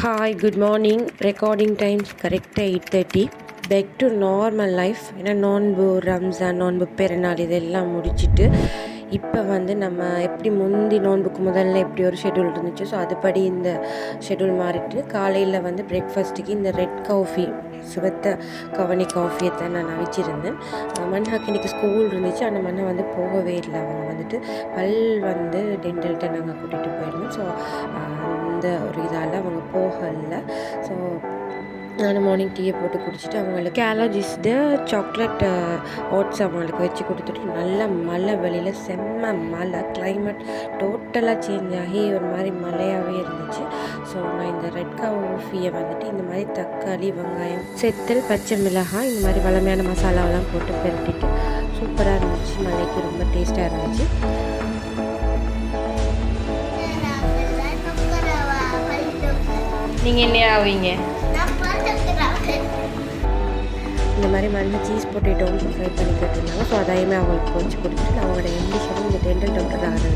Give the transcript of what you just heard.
Hi good morning recording time கரெக்டாக eight thirty back to normal life ஏன்னா நோன்பு ரம்ஜான் நோன்பு பெருநாள் இதெல்லாம் முடிச்சுட்டு இப்போ வந்து நம்ம எப்படி முந்தி நோன்புக்கு முதல்ல எப்படி ஒரு ஷெட்யூல் இருந்துச்சு ஸோ அதுபடி இந்த ஷெட்யூல் மாறிட்டு காலையில் வந்து பிரேக்ஃபாஸ்ட்டுக்கு இந்த ரெட் காஃபி சுவத்த கவனி காஃபியை தான் நான் அவிச்சிருந்தேன். மன்ஹாக்கு இன்றைக்கி ஸ்கூல் இருந்துச்சு. அந்த மண்ணை வந்து போகவே இல்லை. அவங்க வந்துட்டு பல் வந்து டென்டல்கிட்ட நாங்கள் கூட்டிகிட்டு போயிருந்தோம். ஸோ அந்த ஒரு இதால் அவங்க போகலை. ஸோ நான் மார்னிங் டீயை போட்டு குடிச்சிட்டு அவங்களுக்கு அலர்ஜிஸ்டு சாக்லேட் ஓட்ஸ் அவங்களுக்கு வச்சு கொடுத்துட்டு நல்ல மழை வெளியில் செம்ம மழை. கிளைமேட் டோட்டலாக சேஞ்ச் ஆகி ஒரு மாதிரி மழையாகவே இருந்துச்சு. ஸோ நான் இந்த ரெட் காஃபியை வந்துட்டு இந்த மாதிரி தக்காளி வெங்காயம் செத்தல் பச்சை மிளகாய் இந்த மாதிரி வளமையான மசாலாவெல்லாம் போட்டு பெருட்டிட்டு சூப்பராக இருந்துச்சு. மழைக்கு ரொம்ப டேஸ்ட்டாக இருந்துச்சு. நீங்கள் என்ன ஆவீங்க? இந்த மாதிரி மண்ணை சீஸ் பொட்டேட்டோவும் ஃப்ரை பண்ணி கேட்டிருந்தாங்க ஸோ அதையுமே அவங்களுக்கு வச்சு கொடுத்துட்டு அவங்களோட எம்பிஷனும் இந்த டென்டல் டாக்டர் ஆகிறது